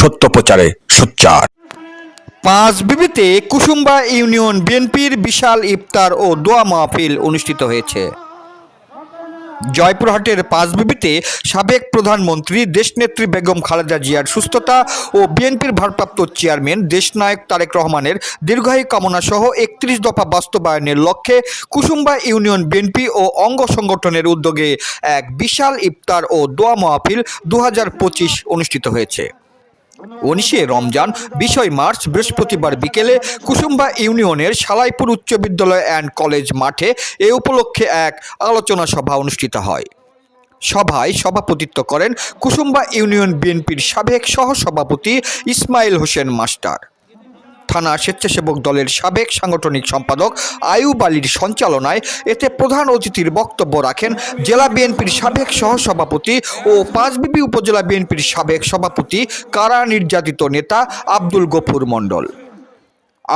সত্য প্রচারে সোচ্চার। পাঁচ বিবিতে কুসুম্বা ইউনিয়ন বিএনপির বিশাল ইফতার ও দোয়া মাহফিল অনুষ্ঠিত হয়েছে। জয়পুরহাটের পাঁচবিবিতে সাবেক প্রধানমন্ত্রী দেশনেত্রী বেগম খালেদা জিয়ার সুস্থতা ও বিএনপির ভারপ্রাপ্ত চেয়ারম্যান দেশনায়ক তারেক রহমানের দীর্ঘায়ী কামনা সহ একত্রিশ দফা বাস্তবায়নের লক্ষ্যে কুসুম্বা ইউনিয়ন বিএনপি ও অঙ্গ সংগঠনের উদ্যোগে এক বিশাল ইফতার ও দোয়া মাহফিল দু হাজার পঁচিশ অনুষ্ঠিত হয়েছে। উনিশে রমজান বিষয় মার্চ, বৃহস্পতিবার বিকেলে কুসুম্বা ইউনিয়নের সালাইপুর উচ্চ বিদ্যালয় অ্যান্ড কলেজ মাঠে এ উপলক্ষে এক আলোচনা সভা অনুষ্ঠিত হয়। সভায় সভাপতিত্ব করেন কুসুম্বা ইউনিয়ন বিএনপির সাবেক সহসভাপতি ইসমাইল হোসেন মাস্টার। থানা স্বেচ্ছাসেবক দলের সাবেক সাংগঠনিক সম্পাদক আয়ুব আলীর সঞ্চালনায় এতে প্রধান অতিথির বক্তব্য রাখেন জেলা বিএনপির সাবেক সহসভাপতি ও পাঁচবিবি উপজেলা বিএনপির সাবেক সভাপতি কারা নির্যাতিত নেতা আব্দুল গফুর মণ্ডল।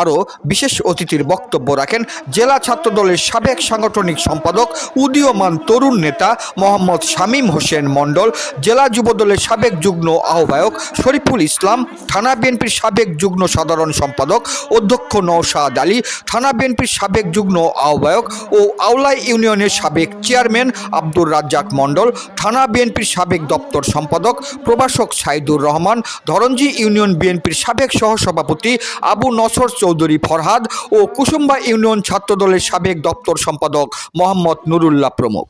আরও বিশেষ অতিথির বক্তব্য রাখেন জেলা ছাত্র দলের সাবেক সাংগঠনিক সম্পাদক, উদীয়মান তরুণ নেতা মোহাম্মদ শামীম হোসেন মণ্ডল, জেলা যুবদলের সাবেক যুগ্ম আহ্বায়ক শরীফুল ইসলাম, থানা বিএনপির সাবেক যুগ্ম সাধারণ সম্পাদক অধ্যক্ষ নওশাদ আলী, থানা বিএনপির সাবেক যুগ্ম আহ্বায়ক ও আওলাই ইউনিয়নের সাবেক চেয়ারম্যান আব্দুর রাজ্জাক মণ্ডল, থানা বিএনপির সাবেক দপ্তর সম্পাদক প্রভাষক সাইদুর রহমান ধরঞ্জি ইউনিয়ন বিএনপির সাবেক সহসভাপতি আবু নসর চৌধুরী ফরহাদ ও কুসুম্বা ইউনিয়ন ছাত্রদলের সাবেক দপ্তর সম্পাদক মোহাম্মদ নুরুল্লাহ প্রমুখ।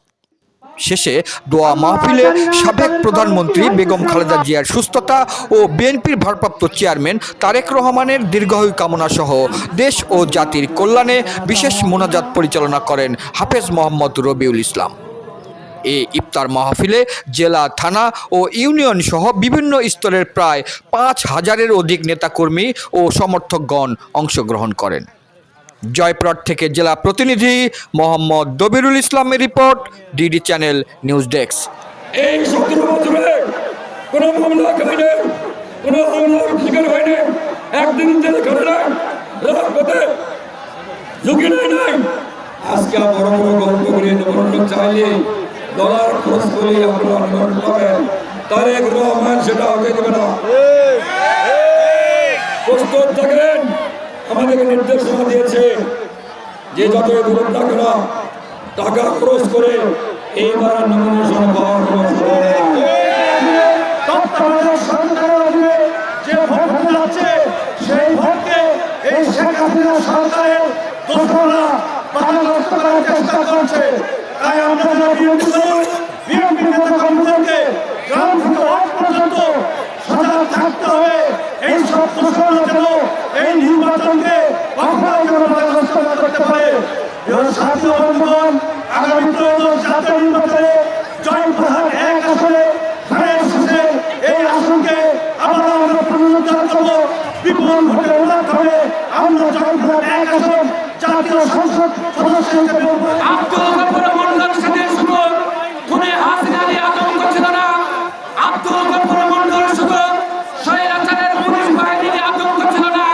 শেষে দোয়া মাহফিলে সাবেক প্রধানমন্ত্রী বেগম খালেদা জিয়ার সুস্থতা ও বিএনপির ভারপ্রাপ্ত চেয়ারম্যান তারেক রহমানের দীর্ঘায়ু কামনা সহ দেশ ও জাতির কল্যাণে বিশেষ মোনাজাত পরিচালনা করেন হাফেজ মোহাম্মদ রবিউল ইসলাম। এ ইফতার মাহফিলে জেলা, থানা ও ইউনিয়ন সহ বিভিন্ন স্তরের প্রায় পাঁচ হাজারের অধিক নেতাকর্মী ও সমর্থকগণ অংশগ্রহণ করেন। জয়পুরহাট থেকে জেলা প্রতিনিধি মোহাম্মদ দবিরুল ইসলামের report, DD channel news desk. আজকে বড় বড় গল্প করে চাইলে ডলার খরচ করে আপনারা নবরণ্য পাবেন তারেক রহমান সেটা হতে দেবে না। প্রস্তুত থাকেন, আমাদেরকে নির্দেশনা দিয়েছে যে দূর থাকে না, টাকা খরচ করে এইবার নমিনেশন পাওয়ার সেই ভোটকে এই শেখ হাসিনা সরকারের দোষরা বাধাগ্রস্ত করার চেষ্টা করছে তাই আমরা যারা বিএনপি করি বিএনপি নেতা কর্মীদেরকে গ্রাম থেকে ওয়ার্ড পর্যন্ত সজাগ থাকতে হবে এই সব দোষরা যেন এই নির্বাচনকে কখনো যেন বাধাগ্রস্ত না করতে পারে এবার সাথী বন্ধুগণ আগামী জাতীয় নির্বাচনে জয়প্রহাট এক আসনে ধানের শেষে এই আসনকে আবার আমরা পুনরুদ্ধার করব বিপুল ভোটে উন্নত হবে আমরা জয়প্রহাট এক আসন জাতীয় সংসদ সদস্য হিসেবে আব্দুল গফুর মন্ডল সাথে শুধু খুনে হাসিনারই আতঙ্ক ছিল না আব্দুল গফুর মন্ডল শুধু স্বৈরাচারের পুলিশ বাহিনীর আতঙ্ক ছিল না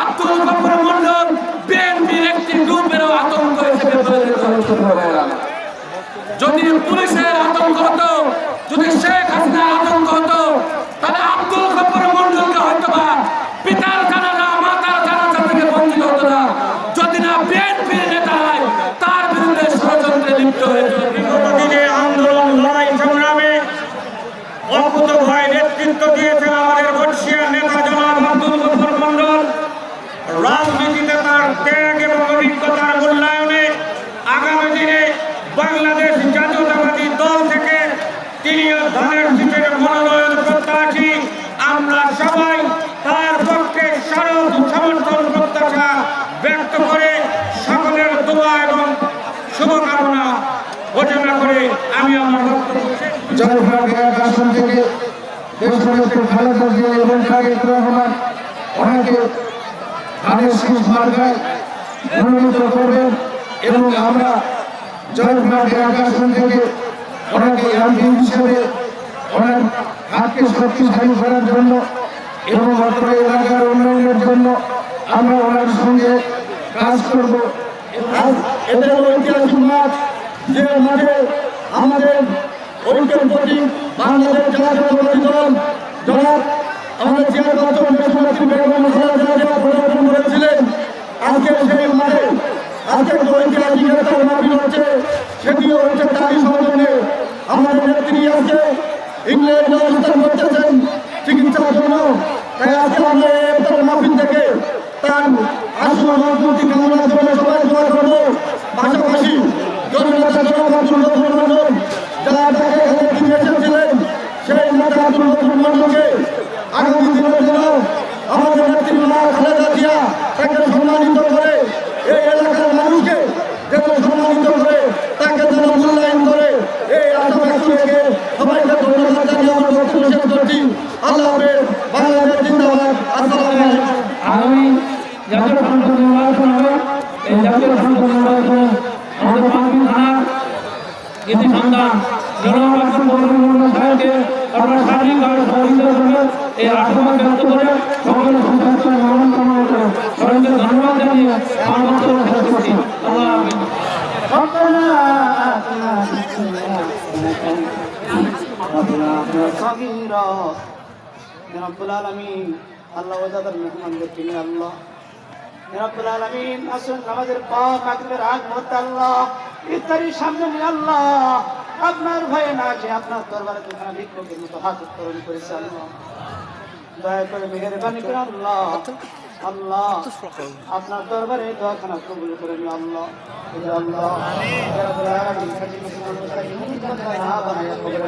আব্দুল গফুর মন্ডল বিএনপির একটি গ্রুপেরও আতঙ্ক হিসেবে পরিণত হয়েছিল যদি পুলিশের আতঙ্ক হতো যদি শেখ হাসিনার আতঙ্ক হতো তাহলে আব্দুল গফুর মন্ডলকে হয়তো বা পিতার জানাজা মাতার জানাজা থেকে বঞ্চিত হতো না। যদি না বিএনপির নেতা তার বিরুদ্ধে ষড়যন্ত্রে লিপ্ত হয়েছিল আন্দোলন, লড়াই, সংগ্রামে অকুত ভয় নেতৃত্ব দিয়েছেন আমাদের বর্ষিয়ার নেতা জনাব আব্দুল গফুর মন্ডল। রাজনীতিতে তার ত্যাগ এবং অভিজ্ঞতার মূল্যায়নে আগামী দিনে বাংলাদেশ জাতীয়তাবাদী দল থেকে তিনি ধানের সিটের মনোনয়ন প্রত্যাশী আমরা সবাই তার পক্ষে সরব সমর্থন প্রত্যাশা ব্যক্ত করে সকলের দোয়া এবং শুভকামনা ঘোষণা করে আমি আমার বক্তব্য শেষ করছি। জয়পুরহাট এক আসন থেকে দেশনেত্রী খালেদা জিয়া এবং তারেক রহমান ওনাকে ধানের শীষ মার্কায় মনোনীত করবেন এবং আমরা জয়পুরহাট এক আসন থেকে ওনাকে এমপি হিসেবে ওনার হাতকে করার জন্য এবং অত্র এলাকার জন্য আমরা ওনার সঙ্গে কাজ করব। আজ এদের ঐতিহাসিক যে আমাদের ঐক্যের প্রতি বাংলাদেশ জাতীয় দল জনাব আমাদের চেয়ার বর্তমান দেশনেত্রী বেগম পরিবর্তন করেছিলেন আজকে সেই মাঠে আজকে ঐতিহাসিক একটা মাহফিল হচ্ছে, সেটিও হচ্ছে তারই সৌজন্যে আমাদের নেত্রী আজকে ইংল্যান্ডে অবস্থান করতেছেন, চিকিৎসার জন্য। তাই আজকে আমরা একটা মাহফিল থেকে তার আশু মজবুতি কামনার জন্য সবাই দোয়া করব। পাশাপাশি জননেতা গফুর মন্ডল যারা তাকে এখানে দিয়ে এসেছিলেন সেই মন্ডলকে আগামী দিনের জন্য আমাদের নেত্রী মা খালেদা জিয়া তাকে সম্মানিত করে এই এলাকার মানুষকে যেন সম্মানিত করে তাকে যেন মূল্যায়ন করে এই আশা ব্যক্ত রেখে সবাইকে ধন্যবাদ জানিয়ে আমার বক্তব্য শেষ করছি আল্লাহ হাফেজ বাংলাদেশ জিন্দাবাদ আসসালামু আগামী জাতীয় সংসদ নির্বাচন হবে। এই জাতীয় সংসদ নির্বাচনে আমাদের পাঁচদিন থানার কৃতি সন্তান জনাব আব্দুল গফুর মন্ডল সাহেবকে আপনারা সার্বিকভাবে সহযোগিতা করবেন এই আশীর্বাদ ব্যক্ত করে সকলের সুস্বাস্থ্য মঙ্গল কামনা করে সবাইকে ধন্যবাদ জানিয়ে আমার বক্তব্য শেষ করছি আল্লাহ আল্লাহ আপনার ভয়ে না যে আপনার দরবারে তোমরা বিক্ষোভের মতো হাত করেছে, আল্লাহ। দয়া করে করে, আল্লাহ। আল্লাহ। আপনার দরবারে দোয়াখানা কবুল করে নি আল্লাহ। আল্লাহ। বানায়